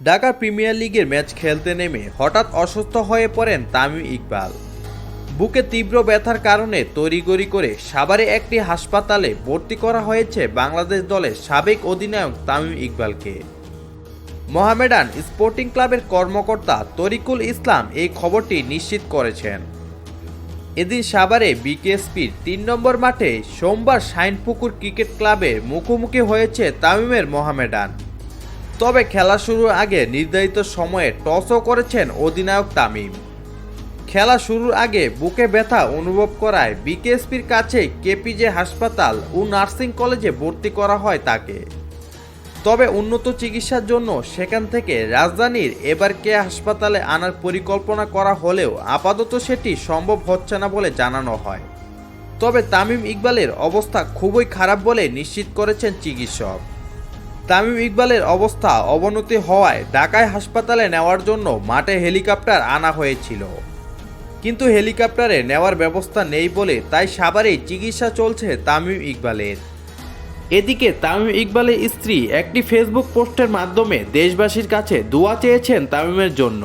Dhaka premier লিগের match খেলতে নেমে হঠাৎ অসুস্থ হয়ে পড়েন তামিম ইকবাল। বুকে তীব্র ব্যথার কারণে তড়িগড়ি করে সাভারে একটি হাসপাতালে ভর্তি করা হয়েছে বাংলাদেশ দলের সাবেক অধিনায়ক তামিম ইকবালকে। মোহামেডান স্পোর্টিং ক্লাবের কর্মকর্তা তরিকুল ইসলাম এই খবরটি নিশ্চিত করেছেন। এদিন সাভারে বিকেএসপির তিন নম্বর মাঠে সোমবার শাইনপুকুর ক্রিকেট ক্লাবে মুখোমুখি হয়েছে তামিমের মোহামেডান। তবে খেলা শুরুর আগে নির্ধারিত সময়ে টসও করেছেন অধিনায়ক তামিম। খেলা শুরুর আগে বুকে ব্যথা অনুভব করায় বিকেএসপির কাছে কেপিজে হাসপাতাল ও নার্সিং কলেজে ভর্তি করা হয় তাকে। তবে উন্নত চিকিৎসার জন্য সেখান থেকে রাজধানীর এবার কে হাসপাতালে আনার পরিকল্পনা করা হলেও আপাতত সেটি সম্ভব হচ্ছে না বলে জানানো হয়। তবে তামিম ইকবালের অবস্থা খুবই খারাপ বলে নিশ্চিত করেছেন চিকিৎসক। তামিম ইকবালের অবস্থা অবনতি হওয়ায় ঢাকায় হাসপাতালে নেওয়ার জন্য মাঠে হেলিকপ্টার আনা হয়েছিল। কিন্তু হেলিকপ্টারে নেওয়ার ব্যবস্থা নেই বলে তাই সাভারেই চিকিৎসা চলছে তামিম ইকবালের। এদিকে তামিম ইকবালের স্ত্রী একটি ফেসবুক পোস্টের মাধ্যমে দেশবাসীর কাছে দোয়া চেয়েছেন তামিমের জন্য।